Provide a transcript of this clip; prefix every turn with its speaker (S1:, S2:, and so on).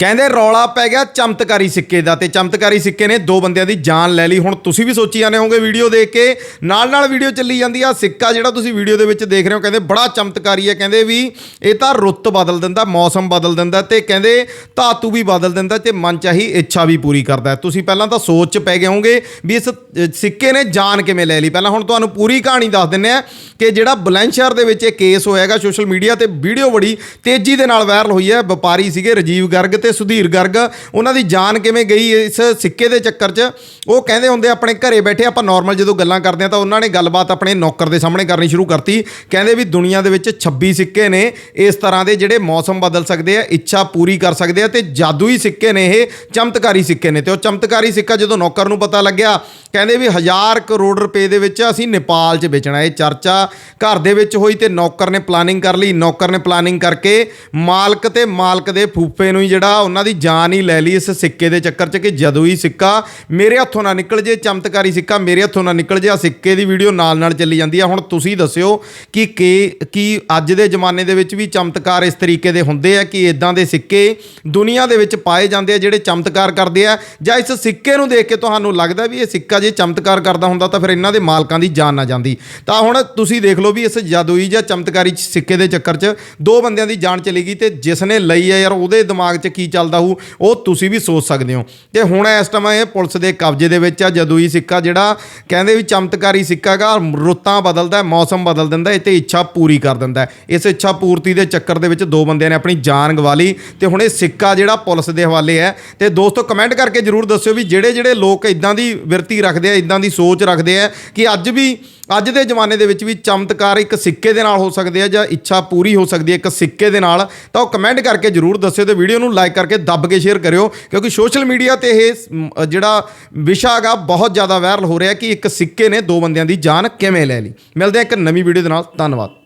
S1: ਕਹਿੰਦੇ ਰੌਲਾ ਪੈ ਗਿਆ ਚਮਤਕਾਰੀ ਸਿੱਕੇ ਦਾ ਤੇ ਚਮਤਕਾਰੀ ਸਿੱਕੇ ਨੇ ਦੋ ਬੰਦਿਆਂ ਦੀ ਜਾਨ ਲੈ ਲਈ। ਹੁਣ ਤੁਸੀਂ ਵੀ ਸੋਚੀ ਜਾਂਦੇ ਹੋਵੋਗੇ ਵੀਡੀਓ ਦੇਖ ਕੇ। ਨਾਲ ਨਾਲ ਵੀਡੀਓ ਚੱਲੀ ਜਾਂਦੀ ਆ। ਸਿੱਕਾ ਜਿਹੜਾ ਤੁਸੀਂ ਵੀਡੀਓ ਦੇ ਵਿੱਚ ਦੇਖ ਰਹੇ ਹੋ, ਕਹਿੰਦੇ ਬੜਾ ਚਮਤਕਾਰੀ ਹੈ। ਕਹਿੰਦੇ ਵੀ ਇਹ ਤਾਂ ਰੁੱਤ ਬਦਲ ਦਿੰਦਾ, ਮੌਸਮ ਬਦਲ ਦਿੰਦਾ ਤੇ ਕਹਿੰਦੇ ਧਾਤੂ ਵੀ ਬਦਲ ਦਿੰਦਾ ਤੇ ਮਨ ਚਾਹੀ ਇੱਛਾ ਵੀ ਪੂਰੀ ਕਰਦਾ। ਤੁਸੀਂ ਪਹਿਲਾਂ ਤਾਂ ਸੋਚ ਚ ਪੈ ਗਏ ਹੋਵੋਗੇ ਵੀ ਇਸ ਸਿੱਕੇ ਨੇ ਜਾਨ ਕਿਵੇਂ ਲੈ ਲਈ। ਪਹਿਲਾਂ ਹੁਣ ਤੁਹਾਨੂੰ ਪੂਰੀ ਕਹਾਣੀ ਦੱਸ ਦਿੰਨੇ ਆ ਕਿ ਜਿਹੜਾ ਬਲੈਂਸ਼ਰ ਦੇ ਵਿੱਚ ਇਹ ਕੇਸ ਹੋਇਆਗਾ ਸੋਸ਼ਲ ਮੀਡੀਆ ਤੇ। ਵੀਡੀਓ ਬੜੀ ਤੇਜ਼ੀ ਦੇ ਨਾਲ ਵਾਇਰਲ ਹੋਈ ਹੈ। ਵਪਾਰੀ ਸੀਗੇ ਰਜੀਵ ਗਰਗ ਤੇ ਸੁਧੀਰ ਗਰਗ, ਉਹਨਾਂ ਦੀ ਜਾਨ ਕਿਵੇਂ ਗਈ ਇਸ ਸਿੱਕੇ ਦੇ ਚੱਕਰ 'ਚ? ਉਹ ਕਹਿੰਦੇ ਹੁੰਦੇ ਆਪਣੇ ਘਰੇ ਬੈਠੇ ਆਪਾਂ ਨਾਰਮਲ ਜਦੋਂ ਗੱਲਾਂ ਕਰਦੇ ਆ ਤਾਂ ਉਹਨਾਂ ਨੇ ਗੱਲਬਾਤ ਆਪਣੇ ਨੌਕਰ ਦੇ ਸਾਹਮਣੇ ਕਰਨੀ ਸ਼ੁਰੂ ਕਰਤੀ। ਕਹਿੰਦੇ ਵੀ ਦੁਨੀਆ ਦੇ ਵਿੱਚ 26 ਸਿੱਕੇ ਨੇ, ਇਸ ਤਰ੍ਹਾਂ ਦੇ ਜਿਹੜੇ ਮੌਸਮ ਬਦਲ ਸਕਦੇ ਆ, ਇੱਛਾ ਪੂਰੀ ਕਰ ਸਕਦੇ ਆ ਤੇ ਜਾਦੂਈ ਸਿੱਕੇ ਨੇ ਇਹ, ਚਮਤਕਾਰੀ ਸਿੱਕੇ ਨੇ। ਤੇ ਉਹ ਚਮਤਕਾਰੀ ਸਿੱਕਾ ਜਦੋਂ ਨੌਕਰ ਨੂੰ ਪਤਾ ਲੱਗਿਆ, ਕਹਿੰਦੇ ਵੀ ਹਜ਼ਾਰ ਕਰੋੜ ਰੁਪਏ ਦੇ ਵਿੱਚ ਅਸੀਂ ਨੇਪਾਲ 'ਚ ਵੇਚਣਾ ਇਹ ਚਰਚਾ ਘਰ ਦੇ ਵਿੱਚ ਹੋਈ ਤੇ ਨੌਕਰ ਨੇ ਪਲਾਨਿੰਗ ਕਰ ਲਈ। ਨੌਕਰ ਨੇ ਪਲਾਨਿੰਗ ਕਰਕੇ ਮਾਲਕ ਤੇ ਮਾਲਕ ਦੇ ਫੂਫੇ ਨੂੰ ਹੀ ਜਿਹੜਾ ਉਹਨਾਂ ਦੀ ਜਾਨ ਹੀ ਲੈ ਲਈ ਇਸ ਸਿੱਕੇ ਦੇ ਚੱਕਰ 'ਚ ਕਿ ਜਦੋਂ ਹੀ ਸਿੱਕਾ ਮੇਰੇ ਹੱਥੋਂ ਨਾ ਨਿਕਲ ਜੇ, ਚਮਤਕਾਰੀ ਸਿੱਕਾ ਮੇਰੇ ਹੱਥੋਂ ਨਾ ਨਿਕਲ ਜੇ ਆ ਸਿੱਕੇ ਦੀ ਵੀਡੀਓ ਨਾਲ ਨਾਲ ਚੱਲੀ ਜਾਂਦੀ ਆ। ਹੁਣ ਤੁਸੀਂ ਦੱਸਿਓ ਕਿ ਕੀ ਕੀ ਅੱਜ ਦੇ ਜ਼ਮਾਨੇ ਦੇ ਵਿੱਚ ਵੀ ਚਮਤਕਾਰ ਇਸ ਤਰੀਕੇ ਦੇ ਹੁੰਦੇ ਆ ਕਿ ਇਦਾਂ ਦੇ ਸਿੱਕੇ ਦੁਨੀਆ ਦੇ ਵਿੱਚ ਪਾਏ ਜਾਂਦੇ ਆ ਜਿਹੜੇ ਚਮਤਕਾਰ ਕਰਦੇ ਆ ਜਾਂ ਇਸ ਸਿੱਕੇ ਨੂੰ ਦੇਖ ਕੇ ਤੁਹਾਨੂੰ ਲੱਗਦਾ ਵੀ ਇਹ ਸਿੱਕਾ ਜੇ ਚਮਤਕਾਰ ਕਰਦਾ ਹੁੰਦਾ ਤਾਂ ਫਿਰ ਇਹਨਾਂ ਦੇ ਮਾਲਕਾਂ ਦੀ ਜਾਨ ਨਾ ਜਾਂਦੀ। ਤਾਂ ਹੁਣ ਤੁਸੀਂ ਦੇਖ ਲਓ ਵੀ ਇਸ ਜਾਦੂਈ ਜਾਂ ਚਮਤਕਾਰੀ ਸਿੱਕੇ ਦੇ ਚੱਕਰ 'ਚ ਦੋ ਬੰਦਿਆਂ ਦੀ ਜਾਨ ਚਲੀ ਗਈ ਤੇ ਜਿਸ ਨੇ ਲਈ ਹੈ ਯਾਰ ਉਹਦੇ ਦਿਮਾਗ 'ਚ ਕੀ ਚੱਲਦਾ ਹੋਊ, ਉਹ ਤੁਸੀਂ ਵੀ ਸੋਚ ਸਕਦੇ ਹੋ। ਤੇ ਹੁਣ ਇਸ ਟਾਈਮ ਇਹ ਪੁਲਿਸ ਦੇ ਕਬਜ਼ੇ ਦੇ ਵਿੱਚ ਆ ਜਾਦੂਈ ਸਿੱਕਾ ਜਿਹੜਾ ਕਹਿੰਦੇ ਵੀ ਚਮਤਕਾਰੀ ਸਿੱਕਾ ਗਾ ਰੁੱਤਾਂ ਬਦਲਦਾ ਮੌਸਮ ਬਦਲ ਦਿੰਦਾ ਹੈ ਤੇ ਇੱਛਾ ਪੂਰੀ ਕਰ ਦਿੰਦਾ ਇਸ ਇੱਛਾ ਪੂਰਤੀ ਦੇ ਚੱਕਰ ਦੇ ਵਿੱਚ ਦੋ ਬੰਦਿਆਂ ਨੇ ਆਪਣੀ ਜਾਨ ਗਵਾ ਲਈ ਤੇ ਹੁਣ ਇਹ ਸਿੱਕਾ ਜਿਹੜਾ ਪੁਲਿਸ ਦੇ ਹਵਾਲੇ ਹੈ। ਤੇ ਦੋਸਤੋ ਕਮੈਂਟ ਕਰਕੇ ਜਰੂਰ ਦੱਸਿਓ ਵੀ ਜਿਹੜੇ ਜਿਹੜੇ ਲੋਕ ਇਦਾਂ ਦੀ ਵਿਰਤੀ ਰੱਖਦੇ ਆ ਇਦਾਂ ਦੀ ਸੋਚ ਰੱਖਦੇ ਆ ਕਿ ਅੱਜ ਵੀ ਅੱਜ ਦੇ ਜ਼ਮਾਨੇ ਦੇ ਵਿੱਚ ਵੀ ਚਮਤਕਾਰ ਇੱਕ ਸਿੱਕੇ ਦੇ ਨਾਲ ਹੋ ਸਕਦੇ ਆ ਜਾਂ ਇੱਛਾ ਪੂਰੀ ਹੋ ਸਕਦੀ ਹੈ ਇੱਕ ਸਿੱਕੇ ਦੇ ਨਾਲ, ਤਾਂ ਉਹ ਕਮੈਂਟ ਕਰਕੇ ਜਰੂਰ ਦੱਸਿਓ ਤੇ ਵੀਡੀਓ ਨੂੰ ਲਾਈਕ ਕਰਕੇ ਦੱਬ ਕੇ ਸ਼ੇਅਰ ਕਰਿਓ, ਕਿਉਂਕਿ ਸੋਸ਼ਲ ਮੀਡੀਆ ਤੇ ਇਹ ਜਿਹੜਾ ਵਿਸ਼ਾ ਹੈਗਾ, ਬਹੁਤ ਜ਼ਿਆਦਾ ਵਾਇਰਲ ਹੋ ਰਿਹਾ ਕਿ ਇੱਕ ਸਿੱਕੇ ਨੇ ਦੋ ਬੰਦਿਆਂ ਦੀ ਜਾਨ ਕਿਵੇਂ ਲੈ ਲਈ। ਮਿਲਦੇ ਆ ਇੱਕ ਨਵੀਂ ਵੀਡੀਓ ਦੇ ਨਾਲ, ਧੰਨਵਾਦ।